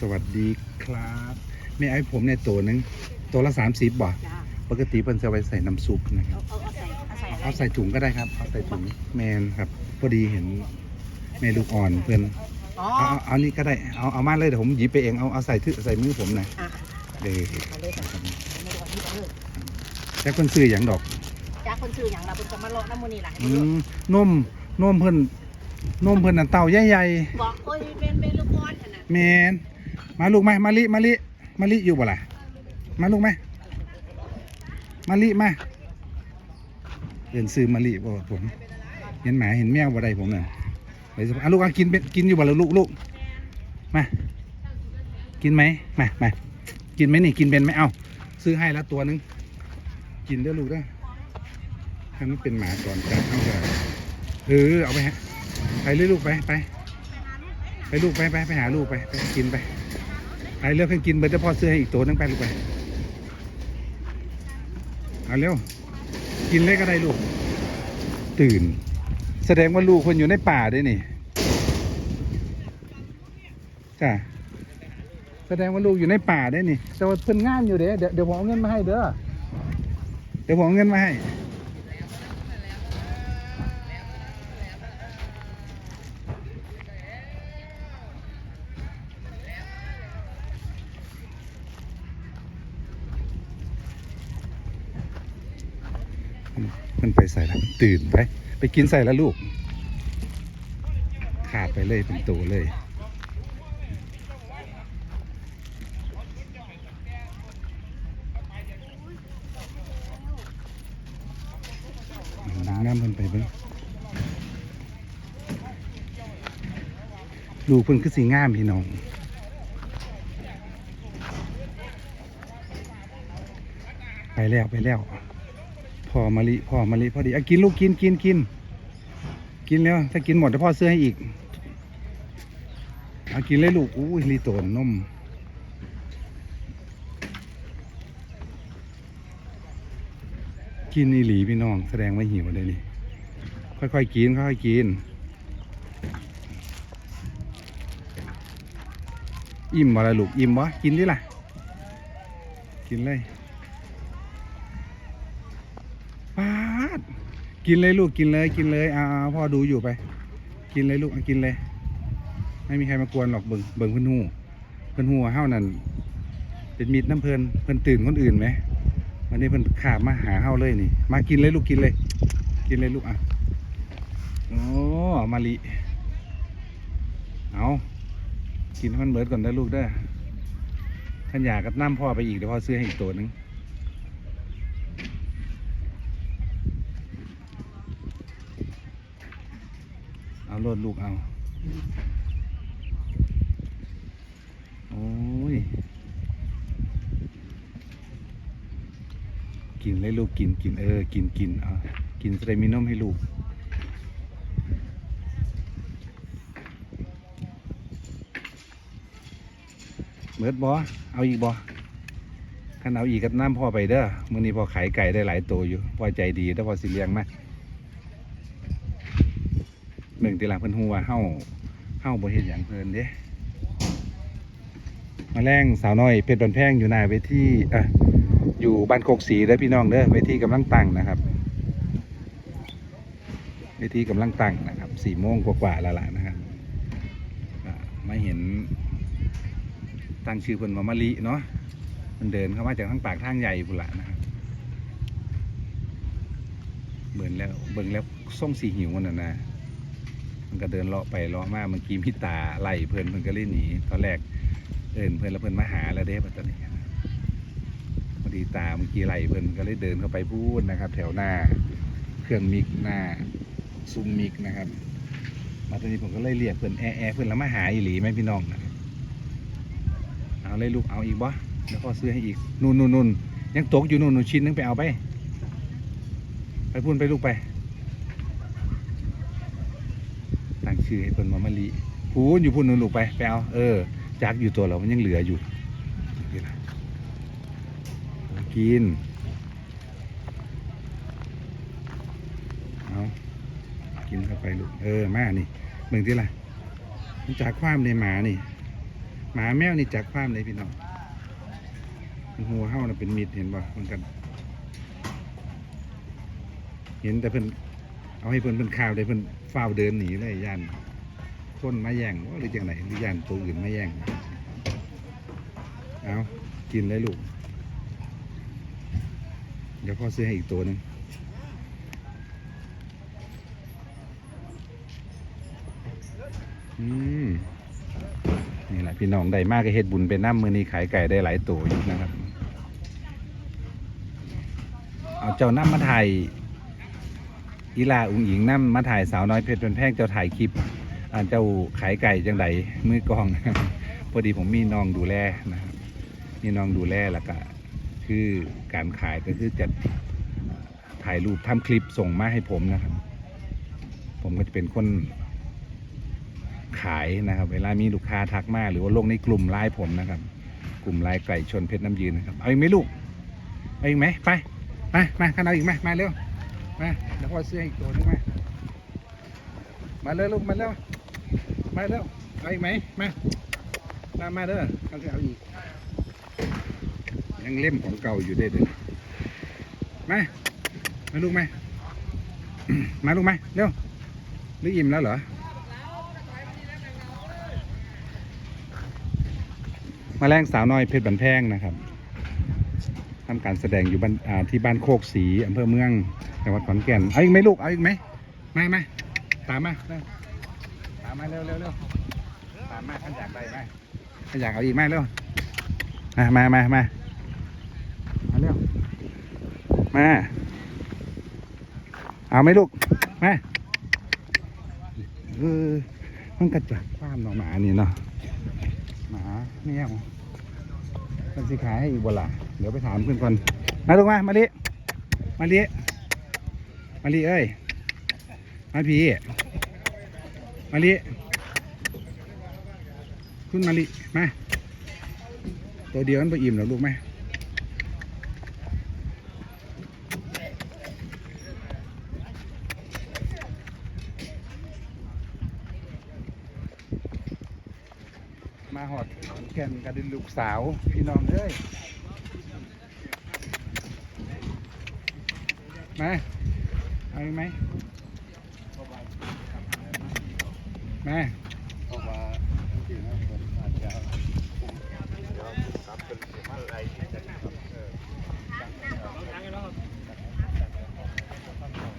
สวัสดีครับแม่ไอ้ผมในยตัวหนึงตัวละสามสิบบ่จ้าปกติเพิ่นจะไว้ใส่น้ำซุปนะครับ เอาเอาเอาใส่เอาใส่อะไรเอาใส่ถุงก็ได้ครับ เอาใส่ถุงแมนครับ พอดีเห็นแม่ลูกอ่อนเพื่อนอ๋อเอาเอาเอานี่ก็ได้ เอาเอามาเลยเดี๋ยวผมหยิบไปเองเอาเอาใส่ถือใส่มือผมหน่อยอะเด้อเอาเลยค่ะไม่ได้ว่าที่เอาเลยแต่คนซื้ออย่างดอกจ้าคนชื่ออย่างเราเป็นจะมาเลาะน้ำมูนี่แหละอืมนมนมเพิ่นนมเพิ่นน่ะเต่าใหญ่บอกโอ้ยเป็นเป็นลูกบอลขนาดๆแมน มาลูกไหมมาลิมาลิมาลิอยู่บ่ล่ะมาลูกไหมมาลิมาเรียนซื้อมาลิบ่ผมเห็นหมาเห็นแมวบ่ได้ผมเน่ะไปสอะลูกเอากินเป็นกินอยู่บ่ล่ะลูกลูกมากินไหมมามากินไหมนี่กินเป็นไหมเอาซื้อให้แล้วตัวหนึงกินเด้ลูกเด้ถ้ามันเป็นหมาก่อนกันเอาเถอะเออเอาไปฮะไปเลยลูกไปไปไปลูกไปไปไปหาลูกไปไปกินไป ไปเลือกให้กินเบอร์จะพ่อซื้อให้อีกตัวนึงไปลูกไปเอาเร็ว กินเลยก็ได้ลูก ตื่น แสดงว่าลูกคนอยู่ในป่าด้วยนี่จ้ะแสดงว่าลูกอยู่ในป่าได้นี่ แต่ว่าเพิ่นงานอยู่เด้เดี๋ยวเดี๋ยวผมเอาเงินมาให้เด้อ เดี๋ยวผมเอาเงินมาให้ มันไปใส่แล้วตื่นไป ไปกินใส่แล้วลูก ขาดไปเลยเป็นตัวเลย น้ำน้ำเพิ่นไปเบิ่งลูกเพิ่นคือสีงามพี่น้องไปแล้ว ไปแล้ว พ่อมะลิพ่อมะลิพอดีอะกินลูกกินกินกินกินแล้วถ้ากินหมดเดี๋ยวพ่อซื้อให้อีกเอากินเลยลูกอุ้ยลีโตนนมกินอีหลีพี่น้องแสดงว่าหิวเลยนี่ค่อยๆกินค่อยๆกิน อิ่มบ่ละลูกอิ่มบ่กินดิล่ะ กินเลย ปาด กินเลยลูกกินเลยกินเลยอ่าพ่อดูอยู่ไป กินเลยลูกกินเลย ไม่มีใครมากวนหรอกเบิ่งเบิ่งเพิ่นหูเพิ่นหูว่าเฮานั่นเป็นมิตรน้ำเพลินเพิ่นตื่นคนอื่นไหมวันนี้เพิ่นขาบมาหาเฮาเลยนี่ มากินเลยลูกกินเลย กินเลยลูกอะโอ้มาลิเอากินให้มันเบิดก่อนได้ลูกเด้อขันอยากกับน้ำพ่อไปอีกเดี๋ยวพ่อซื้อให้อีกตัวหนึง เอาโลดลูกเอา โอ้ย กินเลยลูกกินกินเออ กินกินเอากินสไตมีนมให้ลูกเมิดบอเอาอีกบอขันเอาอีกกับน้ำพ่อไปเด้อมื้อนี้พอขายไก่ได้หลายตัวอยู่พอใจดีแต่พอสิเลี้ยงม หนึ่งตีหลังเพิ่นฮู้ว่าเฮาเฮาบ่เฮ็ดหยังเพิ่นเด้มาแรงสาวน้อยเพชรบันแพงอยู่หน้าเวทีอะอยู่บ้านโคกสีเด้อพี่น้องเด้อเวทีกำลังตั้งนะครับเวทีกำลังตั้งนะครับสี่โมงกว่าๆแล้วล่ะนะครับมาเห็นตั้งชื่อเพิ่นว่ามะลิเนาะมันเดินเข้ามาจากทางปากทางใหญ่พุ่นละนะครับเบิ่งแล้วเบิ่งแล้วส่งสีหิวมันน่ะนะ มันก็เดินเลาะไปเลาะมาเมื่อกี้พี่ตาไล่เพื่อนเพื่อนก็เลยหนีตอนแรกเอินเพื่อนแล้วเพื่อนมาหาแล้วเด้ปัตตานีพอดีตาเมื่อกี้ไล่เพื่อนก็เลยเดินเข้าไปพูดนะครับ แถวหน้าเครื่องมิกหน้าซุ้มมิกนะครับ มาตอนนี้ผมก็เลยเรียกเพื่อนแอแอเพื่อนแล้วมาหาอีหลีไหมพี่น้องนะเอาเลยลูกเอาอีกบ่แล้วก็ซื้อให้อีกนู่นนู่นนู่นยังตกอยู่นู่นนู่นชิ้นนึงไปเอาไป ไปพูนไปลูกไป ตั้งชื่อให้เพิ่นว่ามะลิพูนอยู่พูนนู่นลูกไปไปเอาเออจักอยู่ตัวเรามันยังเหลืออยู่กินเอากินเข้าไปลูกเออมานี่เบิ่งที่ล่ะมันจากความในหมานี่ หมาแมวนี่จากความเลยพี่น้องมันหัวเห่าน่ะเป็นมิดเห็นบ่เหมันกัน เห็นแต่เพิ่น เอาให้เพิ่นเพิ่นข่าวได้เพิ่นฟ้าวเดินหนีเลยย่านคนมาแย่งว่าหรือจังไหนหรือย่านตัวอื่นมาแย่งเอากินเลยลูก เดี๋ยวพ่อซื้อให้อีกตัวหนึ่งอืมนี่แหละพี่น้องได้มากก็เฮ็ดบุญเป็นน้ำมือนี้ขายไก่ได้หลายตัวอยู่นะครับ เอาเจ้าน้ำมาถ่าย อีลาอุ๋งหญิงน้ำมาถ่ายสาวน้อยเพชรเป็นแพงเจ้าถ่ายคลิปอ่าเจ้าขายไก่จังไดมือกองพอดีผมมีน้องดูแลนะครับมีน้องดูแลแล้วก็คือการขายก็คือจะถ่ายรูปทำคลิปส่งมาให้ผมนะครับ ผมก็จะเป็นคนขายนะครับ เวลามีลูกค้าทักมาหรือว่าลงในกลุ่มไลน์ผมนะครับ กลุ่มไลน์ไก่ชนเพชรน้ำยืนนะครับ เอาอีกไหมลูก เอาอีกไหมไป มา มาขันเอาอีกไหมมาเร็ว มาเดี๋ยวพ่อซื้ออีกตัวนึงมา มาเร็วลูกมาเร็วมาเร็วเอาอีกไหมมามามาเด้อเขาเอาอีก ยังเล่มของเก่าอยู่เด้เด้อมามาลูกมามาลูกมาเร็วหรืออิ่มแล้วเหรอ มาแรงสาวน้อยเพชรบันแพงนะครับทำการแสดงอยู่บ้านที่บ้านโคกศรีอำเภอเมือง จังหวัดขอนแก่น เอาอีกไหมลูก เอาอีกไหมมามาตามมาเร็วตามมาเร็วเร็วเร็วตามมาท่านอยากได้ไหมท่านอยากเอาอีกไหมเร็วมามามามามาเร็วมา เอาไหมลูก มาเออมันกระจัดความเนาะหมานี่เนาะหมาแมวมันสิขายให้อีกบ่ล่ะเดี๋ยวไปถามเพื่อนก่อนมาลงมา มาลิมาลิ มาลิเอ้ย มาพี่ มาลิคุณมาลิมา ตัวเดียวมันไปอิ่มแล้วลูกไหมมาหอดขอนแก่นกันดินลูกสาว พี่น้องเอ้ย มา ไหมแม่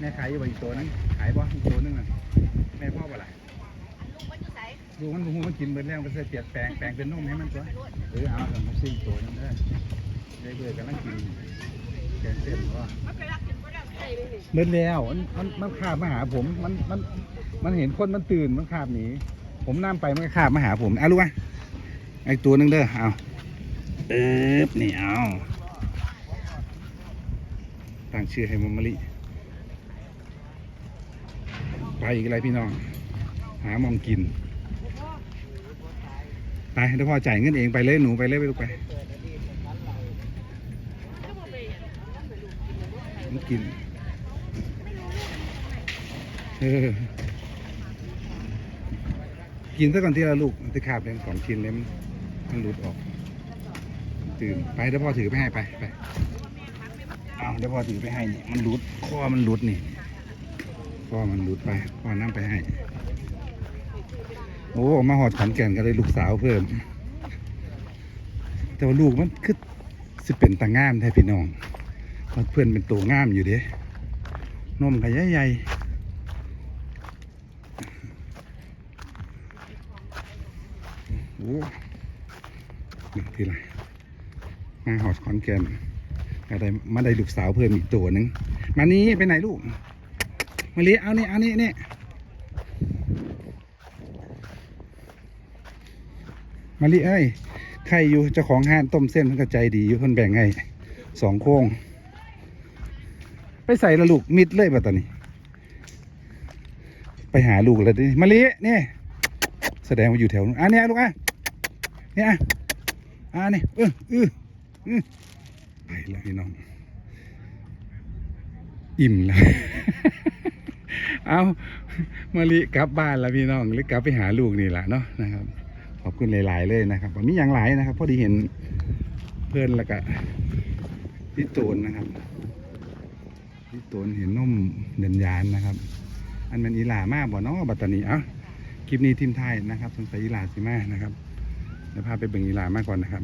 แม่ขายอยู่บ่อีกตัวนึงขายบ่อีกตัวนึงอะแม่พ่อบ่ล่ะไสดูมันหูมันกินเบิดแล้วก็จะเปียนแปลงแปลงเป็นนุ่มให้มันตัวเออเอาแต่มาซิ่งตัวนึงเด้ได้เบื่อกันนั่งกินแกงเส้นว่ามันไปรักกินบ่ได้ไอ้นี่เบิดแล้วมันมันมันคาบมาหาผม มันมันมันเห็นคนมันตื่นมันคาบหนีผมน้ำไปมันก็คาบมาหาผมเอาลูกอะไอตัวนึงเด้อเอาเอ๊บนี่เอาตั้งชื่อให้มันมะลิไปอีกอะไรพี่น้อง หามองกินไปเดี๋ยวพ่อจ่ายเงินเองไปเลยหนูไปเลยไปลูกไปกิน กินซะก่อนที่ละลูกตะขาบเรื่องของกินเลยมันมันหลุดออก ตื่นไปเดี๋ยวพ่อถือไปให้ไปไปเอาเดี๋ยวพ่อถือไปให้นี่มันหลุดคอมันหลุดนี่คอมันหลุดไปพ่อน้ำไปให้ โอ้มาหอดขอนแก่นกันเลยลูกสาวเพิ่ม แต่ว่าลูกมันคือสิเป็นตางามแท้พี่น้องเพราะเพื่อนเป็นตัวงามอยู่เด้นมก็ใหญ่ๆโอ้ นี่ทีไรมาหอดขอนแกนก็ได้มาได้ลูกสาวเพิ่มอีกตัวหนึ่งมานี้ไปไหนลูก มาลีเอานี่เอานี่นี่มาลิเอ้ยใครอยู่เจ้าของห้านต้มเส้นมันก็ใจดีอยู่คนแบ่งให้สองโค้ง ไปใส่ละลูกมิดเลยป่ะตอนนี้ ไปหาลูกแล้วดิมาลินี่ แสดงว่าอยู่แถวนู้นอะเนี่ยลูกอะ เนี่ยอะอะนี่เออเออเออไปแล้วพี่น้อง อิ่มแล้วเอามาลิกลับบ้านแล้วพี่น้องหรือกลับไปหาลูกนี่แหละเนาะนะครับพขอบคุณหลาย ๆ เลยนะครับมีอย่างหลายนะครับพอดีเห็นเพื่อนแล้วก็พี่ตูนนะครับพี่ตูนเห็นนมเดินยานนะครับ อันเป็นอีหลามากบ่เนาะบัตตานีอะคลิปนี้ทีมไทยนะครับสงสัยอีหลาสิมานะครับ เดี๋ยวพาไปเบิ่งยีลามากก่อนนะครับ